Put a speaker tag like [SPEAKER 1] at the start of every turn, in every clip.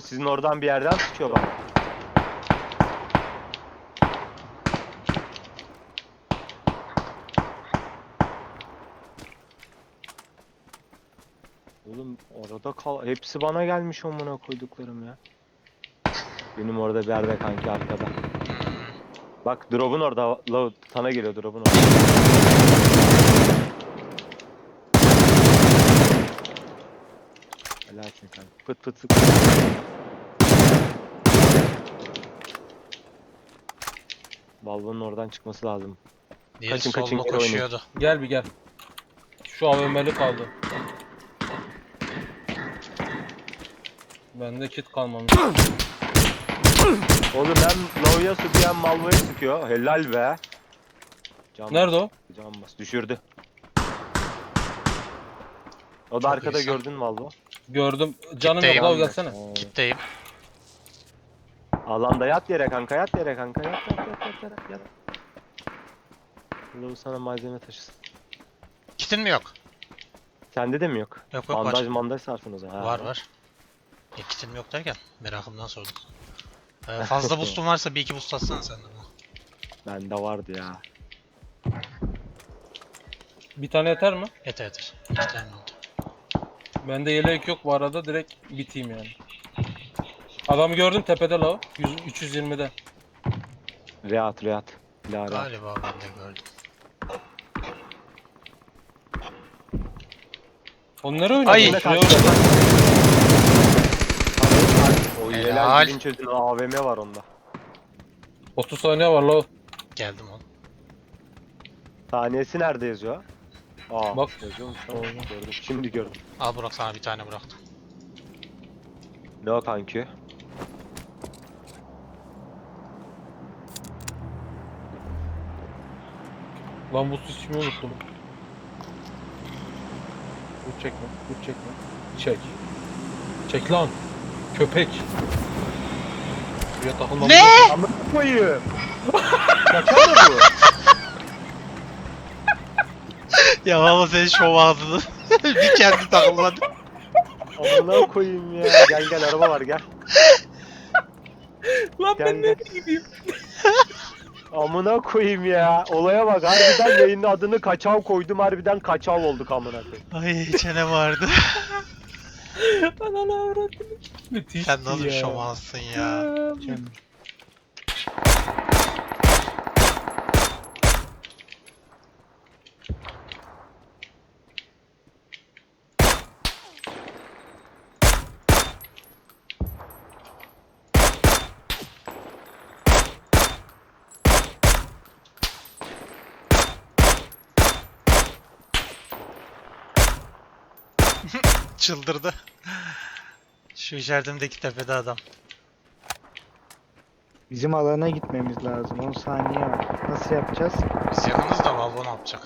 [SPEAKER 1] Sizin oradan bir yerden sıkıyor bak. Oğlum orada kal hepsi bana gelmiş amına koyduklarım ya. Benim orada bir yerde kanki arkada. Bak drop'un orada. Lo, sana geliyor drop'un orada. Helalsin kanka. Pıt pıt sık. Balvanın oradan çıkması lazım.
[SPEAKER 2] Diğeri
[SPEAKER 1] Kaçın, kaçın,
[SPEAKER 2] solda koşuyordu.
[SPEAKER 3] Gel bir gel. Şu AVM'li kaldı. Bende kit kalmamış.
[SPEAKER 1] Oğlum hem Lo'ya sıkıyor hem Malvo'ya sıkıyor. Helal be. Can
[SPEAKER 3] Nerede o?
[SPEAKER 1] Can bas. Düşürdü. O da
[SPEAKER 2] Çok
[SPEAKER 1] arkada
[SPEAKER 2] iyisin.
[SPEAKER 1] gördün Malvo.
[SPEAKER 3] Gördüm. Canım
[SPEAKER 2] Kitleyim.
[SPEAKER 3] yok. Al gelsene.
[SPEAKER 1] Oo.
[SPEAKER 2] Kitleyim.
[SPEAKER 1] Alanda yat yere kanka yat yere kanka yat yat yat yat yat. yat. Lo sana malzeme taşısın.
[SPEAKER 2] Kitin mi yok?
[SPEAKER 1] Sende de mi yok?
[SPEAKER 2] Yok yok
[SPEAKER 1] Bandaj
[SPEAKER 2] var.
[SPEAKER 1] mandaj sarsın o zaman. Ha,
[SPEAKER 2] Var var. E, kitin mi yok derken merakımdan sordum. Ee, fazla boost'un varsa bir iki boost atsana sen de bana.
[SPEAKER 1] Bende vardı ya.
[SPEAKER 3] Bir tane yeter mi?
[SPEAKER 2] Yeter yeter. İki tane.
[SPEAKER 3] Bende yelek yok bu arada. Direkt biteyim yani. Adamı gördüm tepede la o. 100 320'de.
[SPEAKER 1] Rehat rehat. Lara.
[SPEAKER 2] Galiba ben de gördüm.
[SPEAKER 3] Nereye oynadı?
[SPEAKER 2] Ay!
[SPEAKER 3] Şuraya oynadı.
[SPEAKER 1] O
[SPEAKER 2] Helal.
[SPEAKER 1] dilin çözün AVM var onda.
[SPEAKER 3] 30 saniye var la.
[SPEAKER 2] Geldim oğlum.
[SPEAKER 1] Saniyesi nerede yazıyor? Aa,
[SPEAKER 3] Bak.
[SPEAKER 1] yazıyormuş lan. Gördüm. Şimdi gördüm.
[SPEAKER 2] Al Burak sana bir tane bıraktım.
[SPEAKER 1] Ne o kanki?
[SPEAKER 3] Lan bu içmeyi unuttum. Bu çekme, bu çekme. Çek. Çek lan. Köpek. Buraya takılmam.
[SPEAKER 2] Ne?
[SPEAKER 1] Amına koyayım. Şaka mı bu?
[SPEAKER 2] Ya valla senin şov ağzını. bir kendi takılmadı.
[SPEAKER 1] Amına koyayım ya. Gel gel araba var gel.
[SPEAKER 3] Lan
[SPEAKER 1] Gel,
[SPEAKER 3] ben
[SPEAKER 1] gel.
[SPEAKER 3] nereye gideyim?
[SPEAKER 1] Amına koyayım ya. Olaya bak harbiden yayının adını kaçav koydum harbiden kaçav olduk amına koyayım.
[SPEAKER 2] Ay çene vardı.
[SPEAKER 3] Ananı avradım. Müthiş
[SPEAKER 2] sen nasıl
[SPEAKER 3] ya.
[SPEAKER 2] şomansın ya. Çıldırdı. Şu işaretimdeki tepede adam.
[SPEAKER 4] Bizim alana gitmemiz lazım. 10 saniye var. Nasıl yapacağız?
[SPEAKER 2] Biz yakınız da Valvo ne yapacak?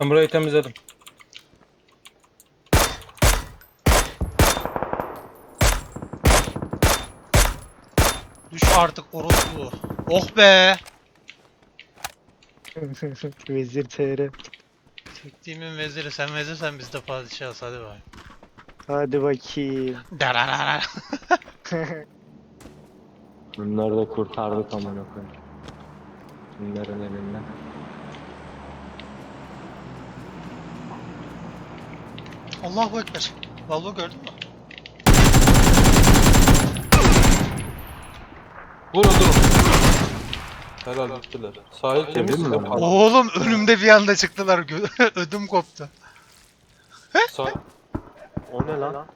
[SPEAKER 3] Ben burayı temizledim.
[SPEAKER 2] Düş artık orospu. Oh be!
[SPEAKER 4] Vezir TR.
[SPEAKER 2] Çektiğimin veziri sen vezirsen biz de padişahız hadi bay.
[SPEAKER 4] Hadi bakayım.
[SPEAKER 2] Dararara.
[SPEAKER 1] Bunları da kurtardık amına koyayım. Bunların elinden.
[SPEAKER 2] Allahu Ekber. Valvo gördün mü?
[SPEAKER 3] Vur durun. Helal gittiler. Sahil temiz
[SPEAKER 1] mi lan?
[SPEAKER 2] Oğlum önümde bir anda çıktılar. Gö- Ödüm koptu.
[SPEAKER 3] Sahil.
[SPEAKER 1] O ne lan?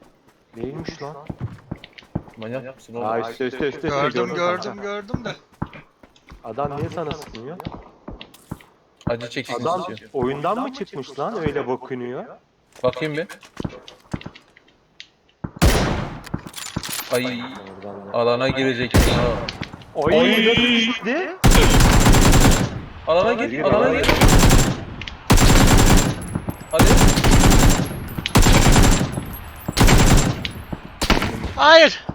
[SPEAKER 1] Neymiş lan?
[SPEAKER 3] Manyak mısın
[SPEAKER 1] Aa
[SPEAKER 3] oğlum?
[SPEAKER 1] üstte üstte üstte.
[SPEAKER 2] Gördüm gördüm gördüm de.
[SPEAKER 1] Adam niye sana sıkmıyor?
[SPEAKER 3] Acı çeksin
[SPEAKER 1] Adam
[SPEAKER 3] istiyor.
[SPEAKER 1] oyundan mı çıkmış lan öyle bakınıyor?
[SPEAKER 3] Bakayım bir. Ay
[SPEAKER 1] Oradan da.
[SPEAKER 3] alana girecek. Ha.
[SPEAKER 1] Oy nasıl düştü?
[SPEAKER 3] Alana
[SPEAKER 1] Gir,
[SPEAKER 3] alana gir. Hadi.
[SPEAKER 2] Hayır.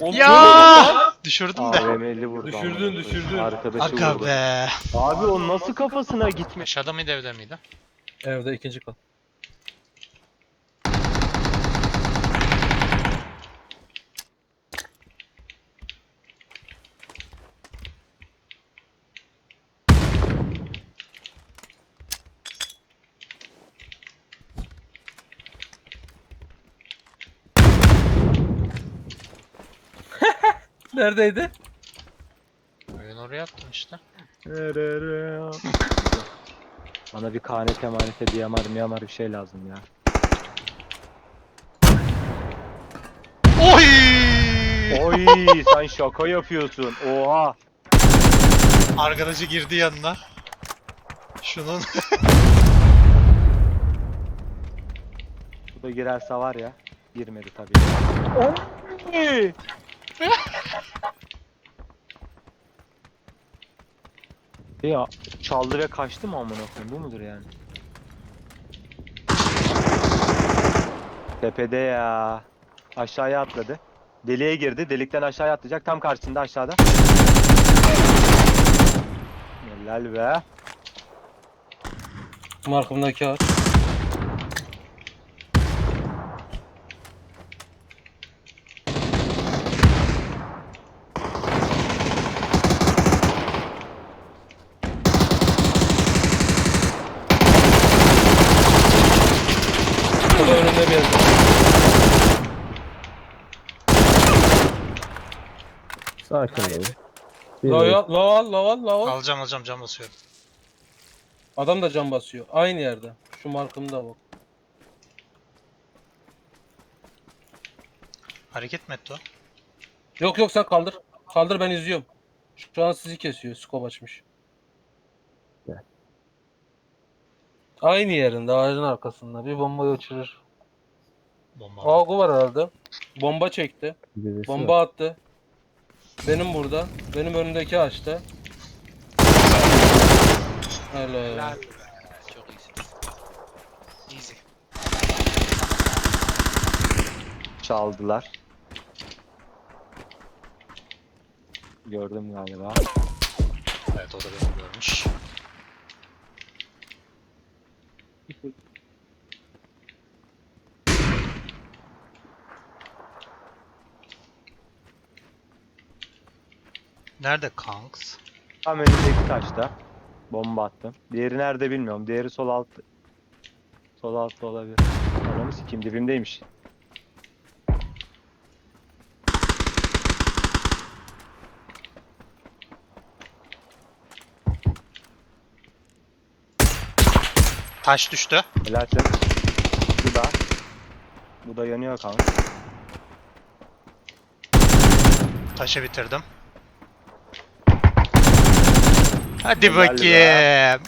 [SPEAKER 3] Oğlum,
[SPEAKER 2] Ya! Düşürdüm de.
[SPEAKER 1] AVM'li vurdu.
[SPEAKER 3] Düşürdün, düşürdün.
[SPEAKER 1] Arkadaşı
[SPEAKER 2] Aga
[SPEAKER 1] vurdu.
[SPEAKER 2] be.
[SPEAKER 1] Abi o nasıl kafasına gitmiş?
[SPEAKER 2] Aşağıda mıydı evde miydi?
[SPEAKER 3] Evde ikinci kat. Neredeydi?
[SPEAKER 2] Oyun oraya attım işte.
[SPEAKER 1] Bana bir KNT manete diyamar miyamar bir şey lazım ya.
[SPEAKER 2] Oy!
[SPEAKER 1] Oy sen şaka yapıyorsun. Oha.
[SPEAKER 2] Arkadaşı girdi yanına. Şunun
[SPEAKER 1] Bu da girerse var ya. Girmedi tabii. Oy! ya çaldı ve kaçtı mı amına koyayım bu mudur yani? Tepede ya. Aşağıya atladı. Deliğe girdi. Delikten aşağıya atlayacak. Tam karşısında aşağıda. Helal be.
[SPEAKER 3] Markımdaki ağaç. Önünde bir.
[SPEAKER 5] Sakin olun.
[SPEAKER 3] Laval, laval, laval, laval.
[SPEAKER 2] alacağım alacağım cam basıyorum.
[SPEAKER 3] Adam da cam basıyor. Aynı yerde. Şu markımda bak.
[SPEAKER 2] Hareket mi etti o?
[SPEAKER 3] Yok yok sen kaldır. Kaldır ben izliyorum. Şu an sizi kesiyor. Skop açmış.
[SPEAKER 5] Gel.
[SPEAKER 3] Aynı yerinde ağacın arkasında. Bir bombayı uçurur.
[SPEAKER 2] Bomba.
[SPEAKER 3] Algı var herhalde. Bomba çekti.
[SPEAKER 5] Birisi
[SPEAKER 3] Bomba attı. Benim burada. Benim önümdeki ağaçta. Helal.
[SPEAKER 2] Çok iyisiniz. Easy.
[SPEAKER 1] Çaldılar. Gördüm galiba.
[SPEAKER 2] Evet o da beni görmüş. Nerede Kanks?
[SPEAKER 1] Tam önündeki taşta. Bomba attım. Diğeri nerede bilmiyorum. Diğeri sol alt. Sol altta olabilir. Ananı sikeyim dibimdeymiş.
[SPEAKER 2] Taş düştü.
[SPEAKER 1] Helalsin. Bu da. Bu da yanıyor kanka.
[SPEAKER 2] Taşı bitirdim. Hadi
[SPEAKER 1] Helal be.
[SPEAKER 2] bakayım.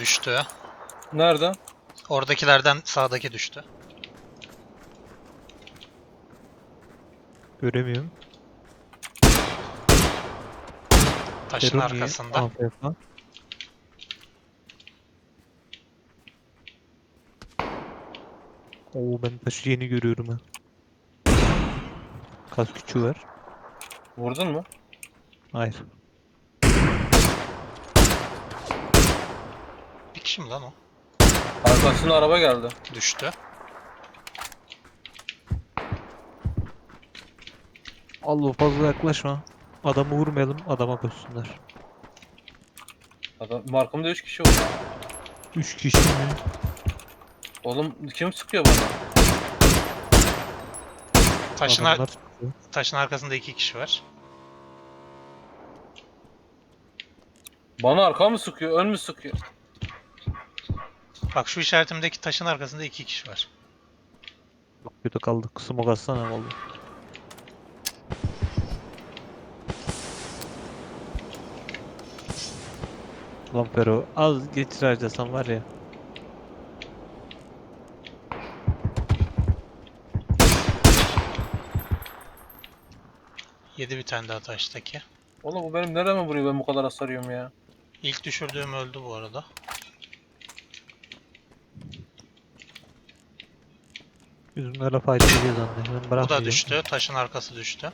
[SPEAKER 2] Düştü.
[SPEAKER 3] Nerede?
[SPEAKER 2] Oradakilerden sağdaki düştü.
[SPEAKER 5] Göremiyorum.
[SPEAKER 2] Taşın
[SPEAKER 5] Terör niye?
[SPEAKER 2] arkasında.
[SPEAKER 5] AFK. Oo ben taşı yeni görüyorum ha. Kas küçüğü var.
[SPEAKER 3] Vurdun mu?
[SPEAKER 5] Hayır.
[SPEAKER 2] Bir kişi mi lan o?
[SPEAKER 3] Arkasına araba geldi.
[SPEAKER 2] Düştü.
[SPEAKER 5] Allah fazla yaklaşma. Adamı vurmayalım, adama koşsunlar.
[SPEAKER 3] Adam, markımda 3 kişi var.
[SPEAKER 5] 3 kişi mi?
[SPEAKER 3] Oğlum kim sıkıyor bana?
[SPEAKER 2] Taşın, ar-
[SPEAKER 5] Adamlar sıkıyor.
[SPEAKER 2] taşın arkasında iki kişi var.
[SPEAKER 3] Bana arka mı sıkıyor, ön mü sıkıyor?
[SPEAKER 2] Bak şu işaretimdeki taşın arkasında iki kişi var.
[SPEAKER 5] Çok kötü kaldık. Smoke atsana vallahi. Lan Fero az geçir harcasan var ya.
[SPEAKER 2] Yedi bir tane daha taştaki.
[SPEAKER 3] Oğlum bu benim nereme vuruyor ben bu kadar hasar yiyorum ya.
[SPEAKER 2] İlk düşürdüğüm öldü bu arada.
[SPEAKER 5] Fight edeceğiz anne. Ben
[SPEAKER 2] Bu da düştü. Taşın arkası düştü.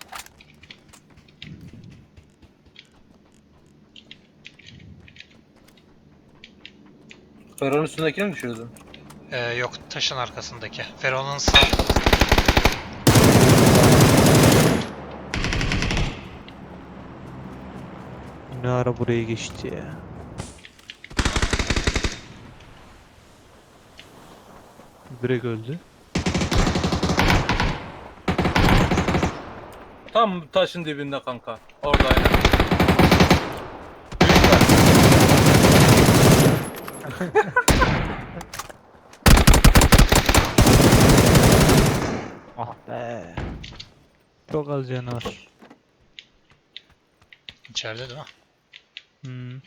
[SPEAKER 3] Ferron üstündekini mi düşürdün?
[SPEAKER 2] Ee, yok taşın arkasındaki. Feron'un sağ...
[SPEAKER 5] Ne ara buraya geçti ya. Direkt öldü.
[SPEAKER 3] Tam taşın dibinde kanka. Orada aynen.
[SPEAKER 5] Ah be. Çok az canı var.
[SPEAKER 2] İçeride değil mi?
[SPEAKER 5] Hmm.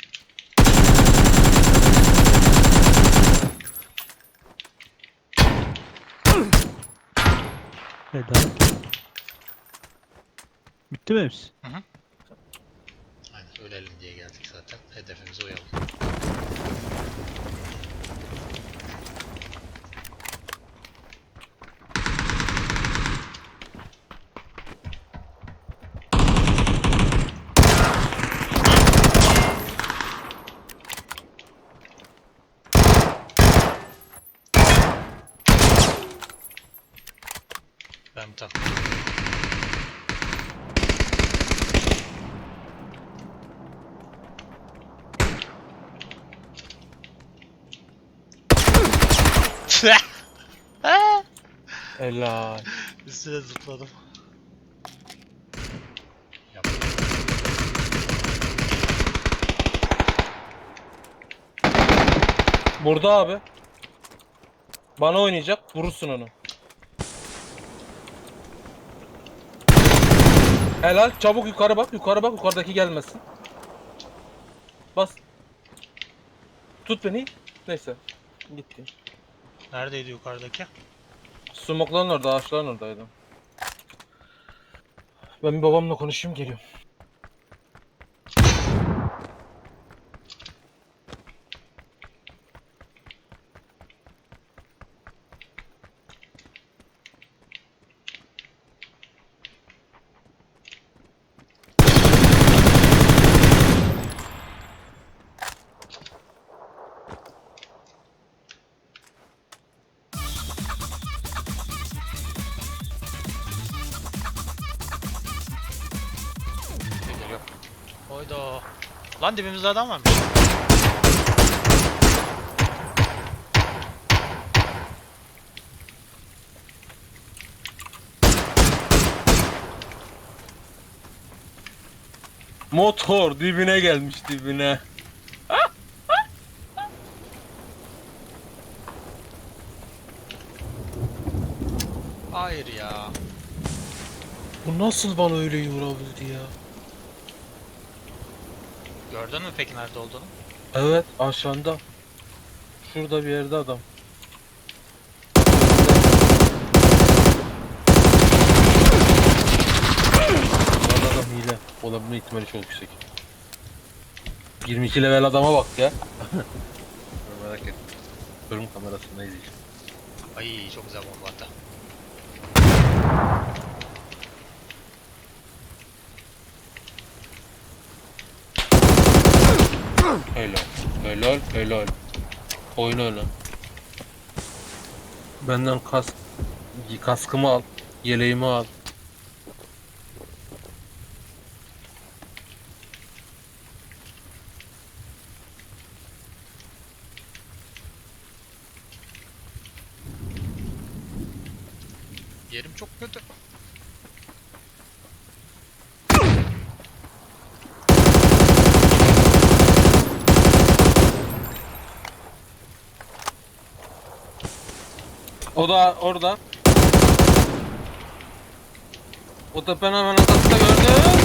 [SPEAKER 5] Bitti mi hepsi?
[SPEAKER 2] Aynen ölelim diye geldik zaten. Hedefimize uyalım. Ben tam.
[SPEAKER 3] Helal.
[SPEAKER 2] Üstüne zıpladım. Yap.
[SPEAKER 3] Burada abi. Bana oynayacak. Vurursun onu. Helal. Çabuk yukarı bak. Yukarı bak. Yukarıdaki gelmesin. Bas. Tut beni. Neyse. Gitti.
[SPEAKER 2] Neredeydi yukarıdaki?
[SPEAKER 3] Smokların orada. Ağaçların oradaydı. Ben bir babamla konuşayım geliyorum.
[SPEAKER 2] Lan dibimizde adam varmış.
[SPEAKER 3] Motor dibine gelmiş dibine.
[SPEAKER 2] Hayır ya.
[SPEAKER 3] Bu nasıl bana öyle vurabildi ya?
[SPEAKER 2] Gördün mü peki nerede olduğunu?
[SPEAKER 3] Evet aşağıda. Şurada bir yerde adam. Bu adam hile. Olabilme ihtimali çok yüksek. 22 level adama bak ya. Merak etme. Bölüm kamerasında izleyeceğim.
[SPEAKER 2] Ay çok güzel bomba attı.
[SPEAKER 3] Helal. Helal helal. Oyna öyle. Benden kask kaskımı al. Yeleğimi al.
[SPEAKER 2] Yerim çok kötü.
[SPEAKER 3] O da orada. O tepenin hemen arkasında gördüm.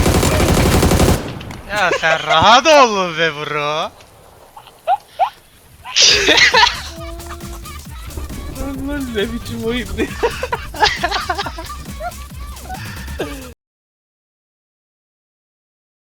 [SPEAKER 2] Ya sen rahat ol be bro.
[SPEAKER 3] Lan ne biçim oyun